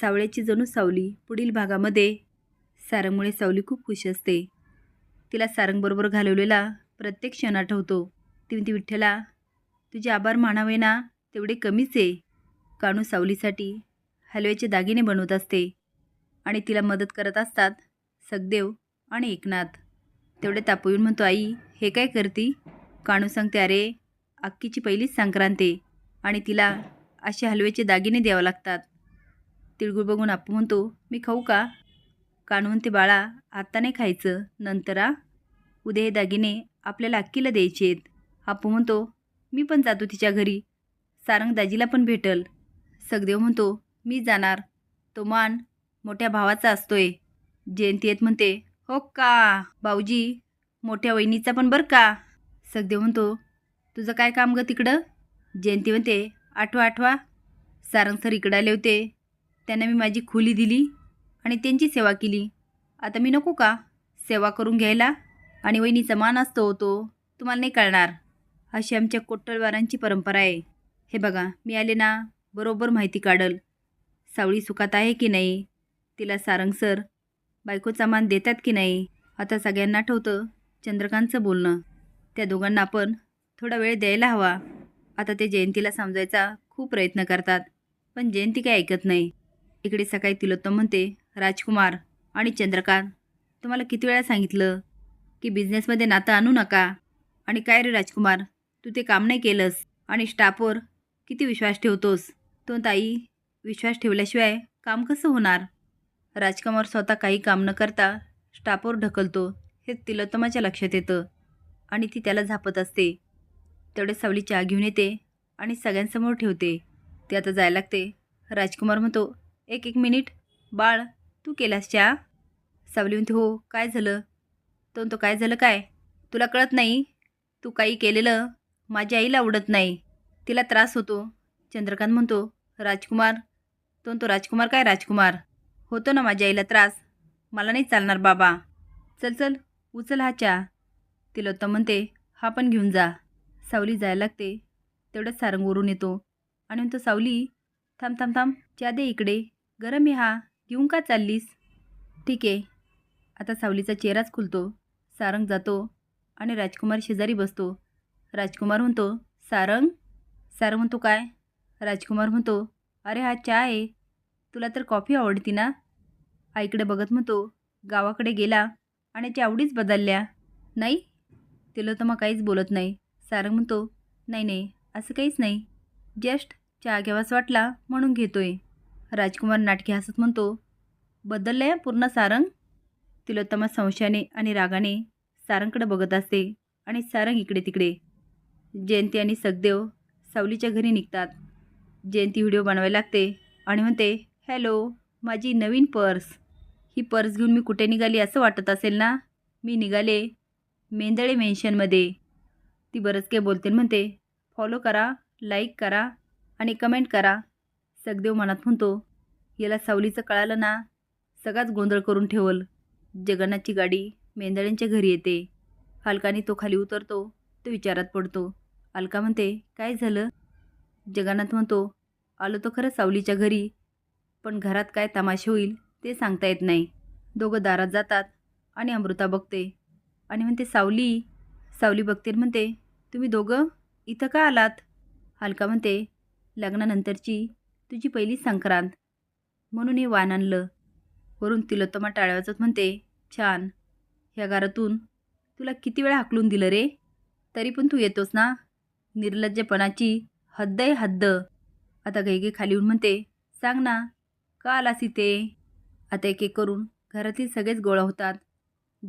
सावळ्याची जणू सावली पुढील भागामध्ये सारंगमुळे सावली खूप खुश असते. तिला सारंगबरोबर घालवलेला प्रत्येक क्षण आठवतो. ती म्हणते विठ्ठला तुझे आभार मानावे ना तेवढे कमीच आहे काणू सावलीसाठी हलव्याचे दागिने बनवत असते. आणि तिला मदत करत असतात सखदेव आणि एकनाथ. तेवढे तापवून म्हणतो आई हे काय करती? काणू सांगते अरे अक्कीची पहिलीच संक्रांती आणि तिला असे हलव्याचे दागिने द्यावं लागतात. तिळगुळ बघून आपू म्हणतो मी खाऊ का? कानून ते बाळा आत्ता नाही खायचं. नंतर आ. उद्या हे दागिने आपल्याला अक्कीला द्यायचे आहेत. आपू म्हणतो मी पण जातो तिच्या घरी. सारंग दाजीला पण भेटल. सगदेव म्हणतो मी जाणार. तो मान मोठ्या भावाचा असतोय. जयंती येत म्हणते हो का? भाऊजी मोठ्या वहिनीचा पण बरं का? सगदेव म्हणतो तुझं काय काम गं तिकडं? जयंती म्हणते आठवा आठवा. सारंग सर इकडं आले होते. त्यांना मी माझी खोली दिली आणि त्यांची सेवा केली. आता मी नको का? सेवा करून घ्यायला? आणि वहिनीचा मान असतो होतो तुम्हाला नाही कळणार. अशी आमच्या कोट्टळवारांची परंपरा आहे. हे बघा मी आले ना बरोबर माहिती काढल. सावळी सुखात आहे की नाही? तिला सारंग सर बायकोचा मान देतात की नाही? आता सगळ्यांना आठवतं चंद्रकांतचं बोलणं. त्या दोघांना आपण थोडा वेळ द्यायला हवा. आता ते जयंतीला समजायचा खूप प्रयत्न करतात. पण जयंती काय ऐकत नाही. इकडे सकाळी तिलोत्तम म्हणते राजकुमार आणि चंद्रकांत तुम्हाला किती वेळा सांगितलं की बिझनेसमध्ये नातं आणू नका? आणि काय रे राजकुमार तू ते काम नाही केलंस आणि स्टाफवर किती विश्वास ठेवतोस? तो ताई विश्वास ठेवल्याशिवाय काम कसं होणार? राजकुमार स्वतः काही काम न करता स्टाफवर ढकलतो हे तिलोत्तमाच्या लक्षात येतं आणि ती त्याला झापत असते. तेवढे सावली चहा घेऊन येते आणि सगळ्यांसमोर ठेवते. ते आता जायला लागते. राजकुमार म्हणतो एक एक मिनिट. बाळ तू केलास चहा? सावली म्हणते हो काय झालं? तो तो काय झालं काय? तुला कळत नाही. तू काही केलेलं माझ्या आईला आवडत नाही. तिला त्रास होतो. चंद्रकांत म्हणतो राजकुमार. तो तो राजकुमार काय राजकुमार? होतो ना माझ्या आईला त्रास. मला नाही चालणार बाबा. चल चल उचल हा चहा. तिलोत्तम म्हणते हा पण घेऊन जा. सावली जायला लागते. तेवढंच सारंग वरून येतो. आणि म्हणतो सावली थांब थांब थांब. चहा दे इकडे. गरम आहे हा घेऊन का चाललीस? ठीक आहे आता सावलीचा चेहराच खुलतो सारंग जातो आणि राजकुमार शेजारी बसतो. राजकुमार म्हणतो सारंग? सारंग म्हणतो काय? राजकुमार म्हणतो अरे हा चहा आहे तुला तर कॉफी आवडती ना? आईकडे बघत म्हणतो गावाकडे गेला आणि त्या आवडीच बदलल्या. नाही? तिला तर मग काहीच बोलत नाही. सारंग म्हणतो नाही नाही असं काहीच नाही. जस्ट चहा घ्यावाच वाटला म्हणून घेतोय. राजकुमार नाटकी हसत म्हणतो बदललं पूर्ण सारंग तिलोत्तमा संशयाने आणि रागाने सारंगकडे बघत असते आणि सारंग इकडे तिकडे. जयंती आणि सखदेव सावलीच्या घरी निघतात. जयंती व्हिडिओ बनवायला लागते आणि म्हणते हॅलो माझी नवीन पर्स. ही पर्स घेऊन मी कुठे निघाली असं वाटत असेल ना? मी निघाले मेंदळे मेन्शनमध्ये ती बरंच काही बोलते म्हणते फॉलो करा लाईक करा आणि कमेंट करा. सगदेव मनात म्हणतो याला सावलीचं कळालं ना सगळाच गोंधळ करून ठेवल. जगन्नाथची गाडी मेंदळ्यांच्या घरी येते. फालकाने तो खाली उतरतो तो विचारात पडतो. अलका म्हणते काय झालं? जगन्नाथ म्हणतो आलो तो खरं सावलीच्या घरी पण घरात काय तमाशे होईल ते सांगता येत नाही. दोघं दारात जातात आणि अमृता बघते. आणि म्हणते सावली सावली बघते म्हणते तुम्ही दोघं इथं का आलात? अलका म्हणते लग्नानंतरची तुझी पहिली संक्रांत. म्हणून हे वाण आणलं. वरून तिलोत्तमा टाळ्या म्हणते छान. ह्या गारातून तुला किती वेळा हाकलून दिलं रे? तरी पण तू येतोस ना? निर्लज्जपणाची हद्द आहे हद्द. आता घैगे खाली येऊन म्हणते सांग ना का आलास इथे? आता एक एक करून घरातील सगळेच गोळा होतात.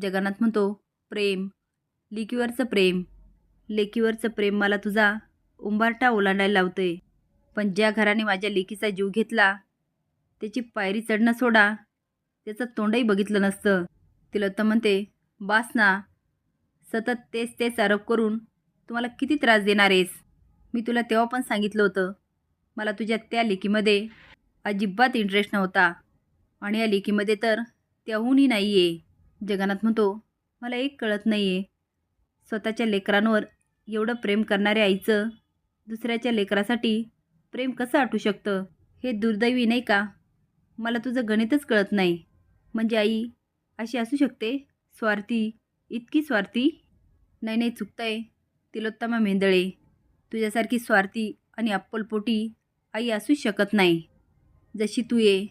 जगन्नाथ म्हणतो प्रेम. लेकीवरचं प्रेम. लेकीवरचं प्रेम मला तुझा उंबारटा ओलांडायला लावतंय. पण ज्या घराने माझ्या लेकीचा जीव घेतला त्याची पायरी चढणं सोडा. त्याचं तोंडही बघितलं नसतं. तिला तर म्हणते बास ना सतत तेच तेच आरोप करून तुम्हाला किती त्रास देणार आहेस? मी तुला तेव्हा पण सांगितलं होतं मला तुझ्या त्या लेकीमध्ये अजिबात इंटरेस्ट नव्हता. आणि या लेकीमध्ये तर त्याहूनही नाही आहे जगन्नाथ म्हणतो मला एक कळत नाही आहे स्वतःच्या लेकरांवर एवढं प्रेम करणाऱ्या आईचं दुसऱ्याच्या लेकरासाठी प्रेम कसं आटू शकतं? हे दुर्दैवी नाही का? मला तुझं गणितच कळत नाही. म्हणजे आई अशी असू शकते? स्वार्थी इतकी स्वार्थी? नाही नाही चुकतंय. तिलोत्तमा मेंदळे तुझ्यासारखी स्वार्थी आणि अप्पलपोटी आई असूच शकत नाही. जशी तू ये.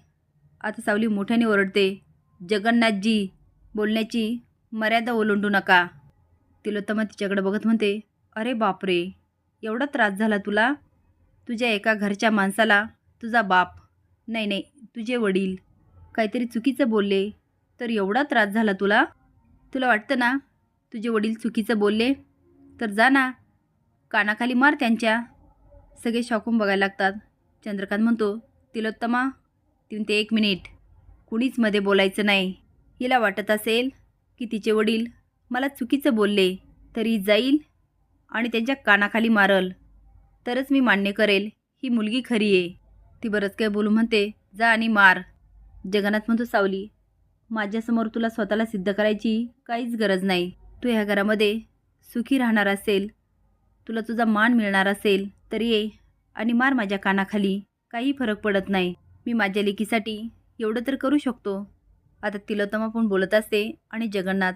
आता सावली मोठ्याने ओरडते. जगन्नाथजी बोलण्याची मर्यादा ओलांडू नका. तिलोत्तमा तिच्याकडे बघत म्हणते अरे बापरे! एवढा त्रास झाला तुला? तुझ्या एका घरच्या माणसाला तुझा बाप नाही नाही तुझे वडील काहीतरी चुकीचं बोलले तर एवढा त्रास झाला तुला? तुला वाटतं ना तुझे वडील चुकीचं बोलले? तर जा ना कानाखाली मार त्यांच्या. सगळे शॉकून बघायला लागतात. चंद्रकांत म्हणतो तिलोत्तमा तीन ते एक मिनिट. कुणीच मध्ये बोलायचं नाही. हिला वाटत असेल की तिचे वडील मला चुकीचं बोलले तरी जाईल आणि त्यांच्या कानाखाली मारल. तरच मी मान्य करेल. ही मुलगी खरी आहे. ती बरंच काय बोलू म्हणते. जा आणि मार. जगन्नाथ म्हणतो सावली माझ्यासमोर तुला स्वतःला सिद्ध करायची काहीच गरज नाही. तू ह्या घरामध्ये सुखी राहणार असेल. तुला तुझा मान मिळणार असेल. तर ये आणि मार माझ्या कानाखाली. काही फरक पडत नाही. मी माझ्या लेकीसाठी एवढं तर करू शकतो. आता तिलोत्तमा पण बोलत असते आणि जगन्नाथ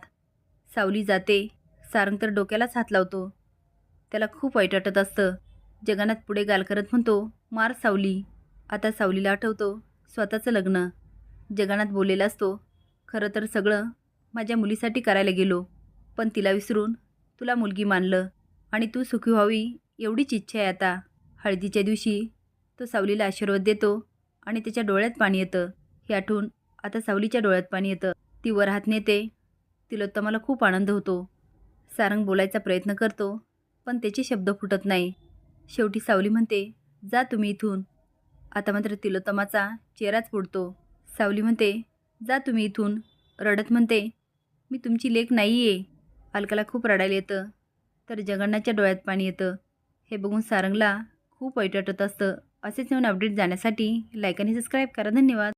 सावली जाते. सारंग तर डोक्यालाच हात लावतो. त्याला खूप वाईट वाटत असतं. जगन्नाथ पुढे गाल करत म्हणतो मार सावली. आता सावलीला आठवतो स्वतःचं लग्न. जगन्नाथ बोललेला असतो खरं तर सगळं माझ्या मुलीसाठी करायला गेलो पण तिला विसरून तुला मुलगी मानलं आणि तू सुखी व्हावी एवढीच इच्छा आहे आता. हळदीच्या दिवशी तो सावलीला आशीर्वाद देतो आणि त्याच्या डोळ्यात पाणी येतं. हे आठवून आता सावलीच्या डोळ्यात पाणी येतं. ती वर हात नेते. तिलोत्तमाला खूप आनंद होतो. सारंग बोलायचा प्रयत्न करतो पण त्याचे शब्द फुटत नाही. शेवटी सावली म्हणते जा तुम्ही इथून. आता मात्र तिलोत्तमाचा चेहराच पुडतो सावली म्हणते जा तुम्ही इथून. रडत म्हणते मी तुमची लेख नाही आहे अलकाला खूप रडायला येतं. तर जगन्नाथच्या डोळ्यात पाणी येतं. हे बघून सारंगला खूप वाईट वाटत असतं. असेच नवीन अपडेट जाण्यासाठी लाईक आणि सबस्क्राईब करा. धन्यवाद.